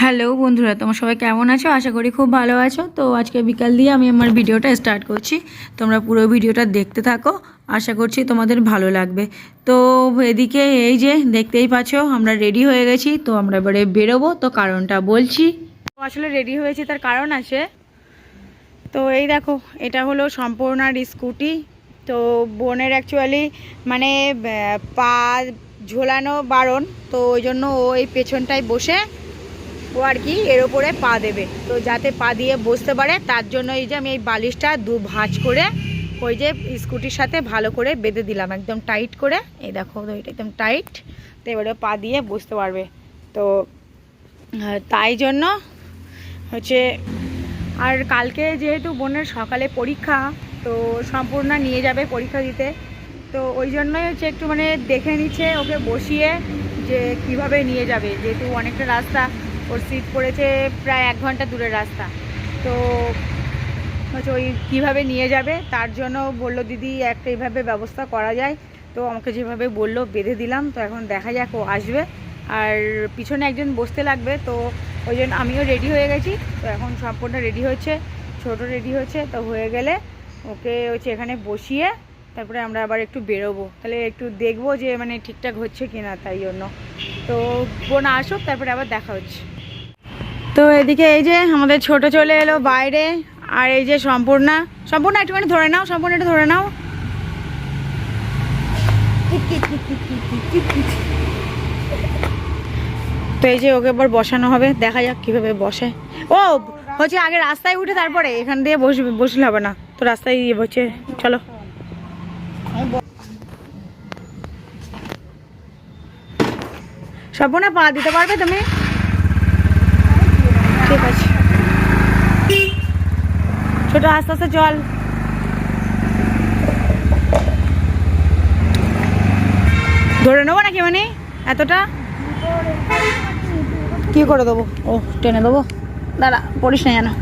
Hello বন্ধুরা, তোমার সবাই কেমন আছো? আশা করি খুব ভালো আছো। তো আজকে বিকাল দিয়ে আমি আমার ভিডিওটা স্টার্ট করছি। তোমরা পুরো ভিডিওটা দেখতে থাকো। আশা করছি তোমাদের ভালো লাগবে। তো এদিকে এই যে দেখতেই পাচ্ছ, আমরা রেডি হয়ে গেছি। তো আমরা এবারে বেরোবো। তো কারণটা বলছি। তো আসলে রেডি হয়েছি, তার কারণ আছে। তো এই দেখো, এটা হলো সম্পূর্ণার স্কুটি। তো বোনের অ্যাকচুয়ালি মানে পা ঝোলানো বারণ। তো ওই জন্য ও এই পেছনটায় বসে ও আর কি, এর ওপরে পা দেবে। তো যাতে পা দিয়ে বসতে পারে, তার জন্য এই যে আমি এই বালিশটা দু ভাঁজ করে ওই যে স্কুটির সাথে ভালো করে বেঁধে দিলাম, একদম টাইট করে। এই দেখো এটা একদম টাইট। তো এবারে পা দিয়ে বসতে পারবে। তো তাই জন্য হচ্ছে, আর কালকে যেহেতু বোনের সকালে পরীক্ষা, তো সম্পূর্ণ নিয়ে যাবে পরীক্ষা দিতে। তো ওই জন্যই হচ্ছে একটু মানে দেখে নিচ্ছে, ওকে বসিয়ে যে কীভাবে নিয়ে যাবে। যেহেতু অনেকটা রাস্তা ওর সিট পড়েছে প্রায় এক ঘণ্টা দূরের রাস্তা। তো হচ্ছে ওই কীভাবে নিয়ে যাবে, তার জন্য বলল, দিদি, একটা এইভাবে ব্যবস্থা করা যায়। তো আমাকে যেভাবে বলল, বেঁধে দিলাম। তো এখন দেখা যাক ও আসবে। আর পিছনে একজন বসতে লাগবে। তো ওই জন্য আমিও রেডি হয়ে গেছি। তো এখন সম্পূর্ণ রেডি হচ্ছে। ছোট রেডি হচ্ছে। তো হয়ে গেলে ওকে হচ্ছে এখানে বসিয়ে তারপরে আমরা আবার একটু বেরোবো। তাহলে একটু দেখব যে মানে ঠিকঠাক হচ্ছে কিনা তাই জন্য। তো বোন আসুক, তারপরে আবার দেখা হচ্ছে। তো এদিকে এই যে আমাদের ছোট চলে এলো বাইরে, আর এই যে সম্পূর্ণা। সম্পূর্ণ, একটুখানি ধরে নাও, সম্পূর্ণ, একটু ধরে নাও। তো এই যে ওকে এবার বসানো হবে, দেখা যাক কীভাবে বসে। ও হচ্ছে আগে রাস্তায় উঠে তারপরে এখান দিয়ে বসবে বসলে হবে না। তো রাস্তায় বসে, চলো। সম্পূর্ণ পা দিতে পারবে তুমি ঠিক আছে ছোট আস্তে আস্তে চল। ধরে নেব নাকি মানে? এতটা? কি করে দেবো? ও টেনে দেবো। দাঁড়া পড়িস না জানো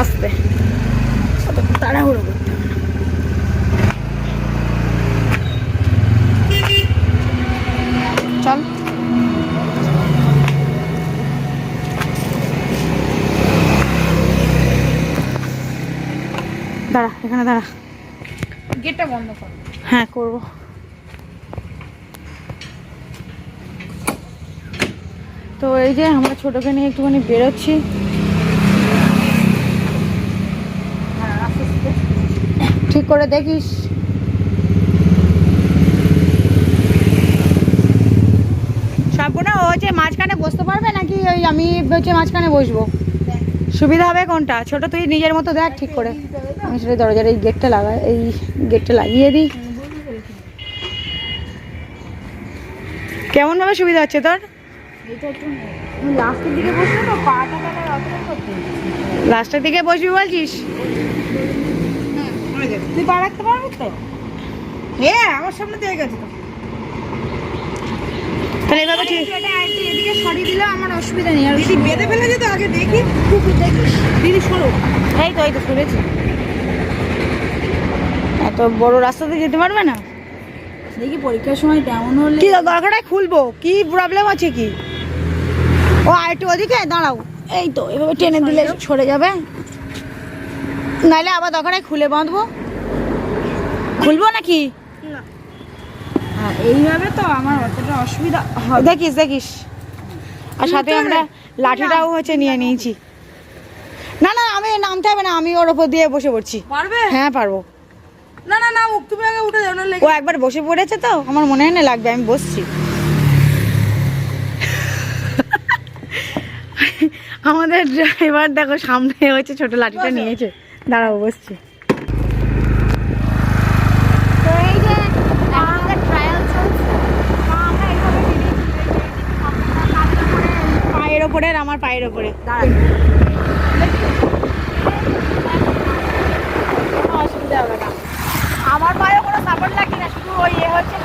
আস্তে অত তাড়াহুড়ো করতে হবে না। চল দাঁড়া এখানে দাঁড়া। গেটটা বন্ধ কর। হ্যাঁ করব। তো এই যে আমরা ছোটোকে নিয়ে একটুখানি বেরোচ্ছি। হ্যাঁ ঠিক করে দেখিস। সম্পূর্ণ ও হচ্ছে মাঝখানে বসতে পারবে নাকি ওই আমি হচ্ছে মাঝখানে বসবো? সুবিধা হবে কোনটা? ছোট তুই নিজের মতো দেখ ঠিক করে। আমি সেটা দরজার এই গেটটা লাগাই এই গেটটা লাগিয়ে দিই। কেমন ভাবে সুবিধা হচ্ছে তোর? এটা লাস্টের দিকে বসলে তো পাটা টাটা অতটা করতে লাস্টের দিকে বসবি বলছিস? তুই পা রাখতে পারবি তো? এ আমার সামনে দিয়ে গেছে তো। তাহলে এভাবে ঠিক এদিকে সরিয়ে দিলে আমার অসুবিধা নেই। আর দিদি বেঁধে ফেলেছে তো আগে দেখি। দেখিস। দিদি সরো। এই তো এই তো শুনেছি এত বড় রাস্তাতে যেতে পারবে না? দেখি পরীক্ষার সময় তেমন হলে কি দরকারটা খুলবো? কি প্রবলেম আছে কি? ও আর একটু ওদিকে? দাঁড়াও। এই তো এভাবে টেনে দিলে সরে যাবে। নাইলে আবার দরকারে খুলে বাঁধবো। খুলবো নাকি? হ্যাঁ এইভাবে তো আমার অতটা অসুবিধা দেখিস দেখিস। আর সাথে আমরা লাঠিটাও হচ্ছে নিয়ে নিয়েছি। না না আমি নামতে হবে না আমি ওর ওপর দিয়ে বসে পড়ছি। পারবে? হ্যাঁ পারব। না না না মুখ তুমি আগে উঠে যাও না ও একবার বসে পড়েছে তো আমার মনে হয় না লাগবে আমি বসছি। আমাদের ড্রাইভার দেখো সামনে হচ্ছে ছোট লাঠিটা নিয়েছে। দাঁড়াও বসছি। পায়ের ওপরে আর আমার পায়ের ওপরে। দাঁড়া কোনো অসুবিধা হবে না আমার পায়ে কোনো সাপোর্ট লাগে না শুধু ওই এ হচ্ছে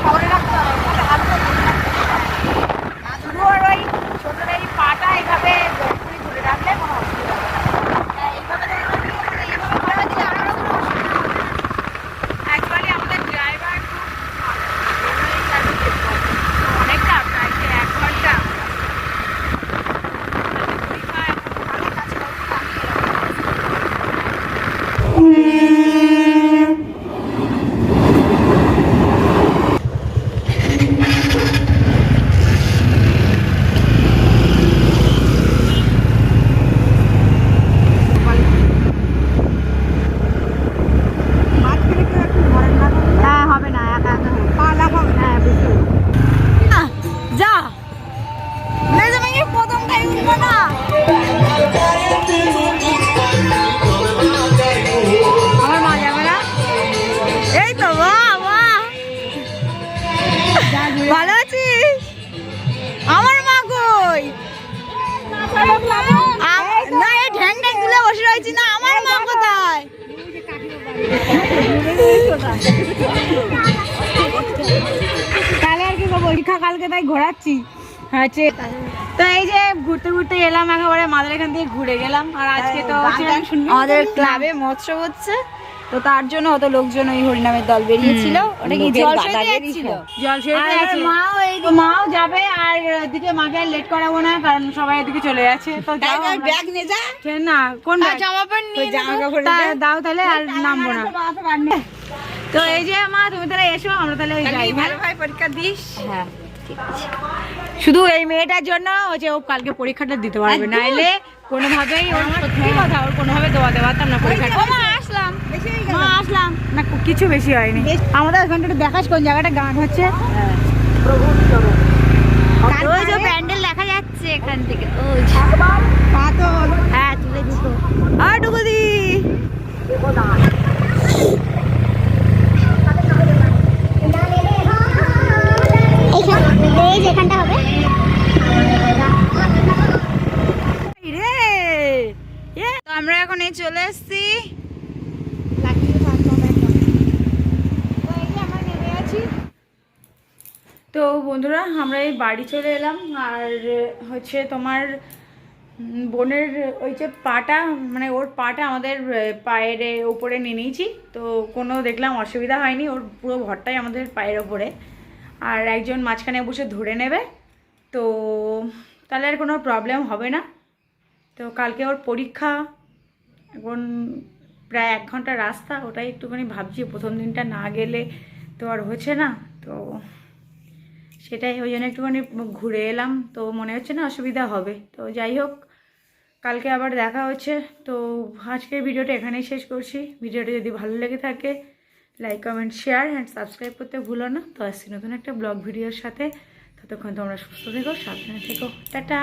তাহলে আর কি পরীক্ষা কালকে তাই ঘোরাচ্ছি। তো এই যে ঘুরতে ঘুরতে এলাম একেবারে মাদের এখান থেকে ঘুরে গেলাম। আর আজকে তো আমাদের ক্লাবে মৎস্য হচ্ছে। তো তার জন্য অত লোকজন ওই হরিনামের দল বেরিয়েছিল। ওটা কি এই মাও যাবে আর এদিকে মাকে লেট করাবো না কারণ সবাই এদিকে চলে যাচ্ছে। তো ব্যাগ নিয়ে যা। না কোন জামা প্যান্ট নিয়ে দাও তাহলে আর নামবো না। তো এই যে মা তুমি তাহলে এসো আমরা তাহলে ওই যাই ভালো ভাই পরীক্ষা দিস। হ্যাঁ শুধু এই মেয়েটার জন্য হচ্ছে ও কালকে পরীক্ষাটা দিতে পারবে নাইলে কোনোভাবেই ওর সত্যি কথা ওর কোনোভাবে দেওয়াতে পারতাম না পরীক্ষাটা মা আসলাম। মা আসলাম। না কিছু বেশি হয়নি। আমাদের ওখানটা একটু দেখাস কোন জায়গাটা গান হচ্ছে। ওই যে প্যান্ডেল দেখা যাচ্ছে এখান থেকে। আমরা এখন এই চলে এসেছি। তো বন্ধুরা আমরা এই বাড়ি চলে এলাম। আর হচ্ছে তোমার বোনের ওই যে পাটা মানে ওর পাটা আমাদের পায়ের ওপরে নিয়ে নিয়েছি। তো কোনো দেখলাম অসুবিধা হয়নি ওর পুরো ঘরটাই আমাদের পায়ের ওপরে আর একজন মাঝখানে বসে ধরে নেবে। তো তাহলে আর কোনো প্রবলেম হবে না। তো কালকে ওর পরীক্ষা এখন প্রায় এক ঘণ্টা রাস্তা, ওটাই একটুখানি ভাবছি, প্রথম দিনটা না গেলে তো আর হচ্ছে না। তো সেটাই, ওই জন্য একটুখানি ঘুরে এলাম। তো মনে হচ্ছে না অসুবিধা হবে। তো যাই হোক, কালকে আবার দেখা হচ্ছে। তো আজকের ভিডিওটা এখানেই শেষ করছি। ভিডিওটা যদি ভালো লেগে থাকে like comment share and subscribe করতে ভুলো না। তো আসছি নতুন একটা ব্লগ ভিডিওর সাথে, ততক্ষণ তোমরা সুস্থ থেকো, সাবধানে থেকো। টাটা!